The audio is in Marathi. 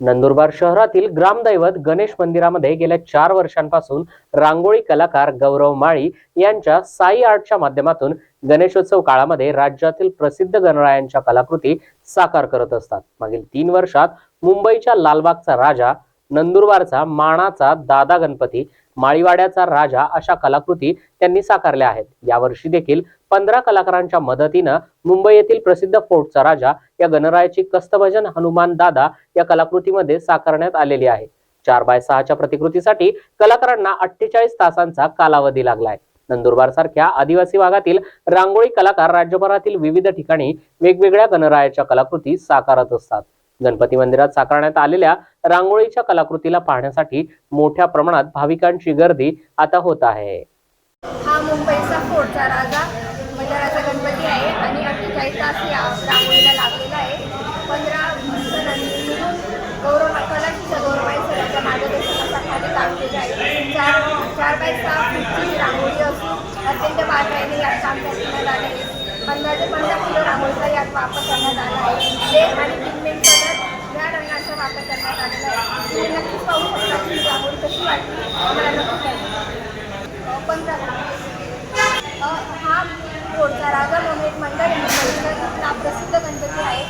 नंदुरबार शहरातील ग्रामदैवत गणेश मंदिरामध्ये गेल्या चार वर्षांपासून रांगोळी कलाकार गौरव माळी यांच्या साई आर्टच्या माध्यमातून गणेशोत्सव काळामध्ये राज्यातील प्रसिद्ध गणरायांच्या कलाकृती साकार करत असतात. मागील तीन वर्षात मुंबईच्या लालबागचा राजा नंदुरबारचा माणाचा दादा गणपती माळीवाड्याचा राजा अशा कलाकृती त्यांनी साकारल्या आहेत. यावर्षी देखील पंधरा कलाकारांच्या मदतीनं मुंबई येथील प्रसिद्ध फोर्टचा राजा या गणरायाची कस्तभजन हनुमान दादा या कलाकृतीमध्ये साकारण्यात आलेली आहे. चार बाय सहाच्या प्रतिकृतीसाठी कलाकारांना अठ्ठेचाळीस तासांचा कालावधी लागलाय नंदुरबार सारख्या आदिवासी भागातील रांगोळी कलाकार राज्यभरातील विविध ठिकाणी वेगवेगळ्या गणरायाच्या कलाकृती साकारत असतात. गणपती मंदिरात साकारण्यात आलेल्या रांगोळीच्या कलाकृतीला पाहण्यासाठी मोठ्या प्रमाणात भाविकांची गर्दी आता होत आहे. हा मुंबईचा फोडचा राजा मंडळाचा गणपती आहे आणि अठ्ठेचाळीस तास या रांगोळीला लागलेला आहे. पंधरा रांगोळी अत्यंत यात काम करण्यात पंधरा रांगोळीचा यात वापर करण्यात आला आहे. आणि रंगाचा वापर करण्यात आहे. तुम्ही पाहू शकता कशी हा गोडचा राजा म्हणून एक मंडळ यांनी प्रसिद्ध गणपती आहे.